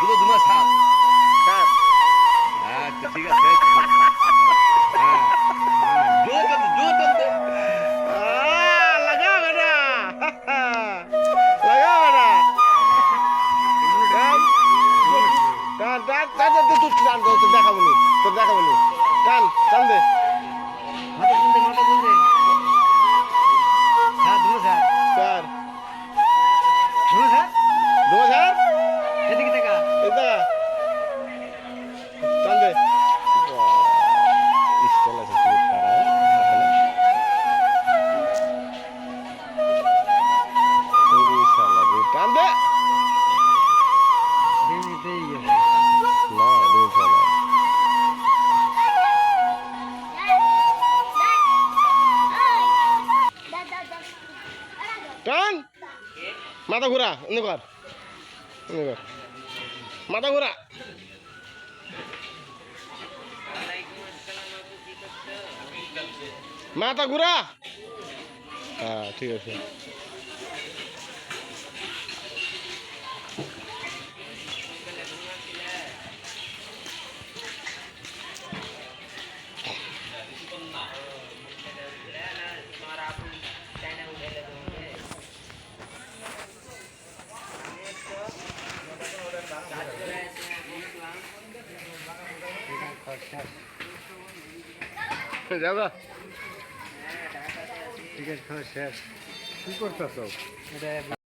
দুটো দুমা সাত টান আচ্ছা ঠিক আছে হ্যাঁ হ্যাঁ দেখাবো নি তোর দেখাবো নি টান টান দে টান দে এমনিতেই না দুই খেলা টান। মাথা ঘুরা, এনে কর। এনে কর। মাথা ঘুরা। মাথা ঘুরা। হ্যাঁ ঠিক আছে। যাবা? ঠিক আছে শেষ। কি করতেছ?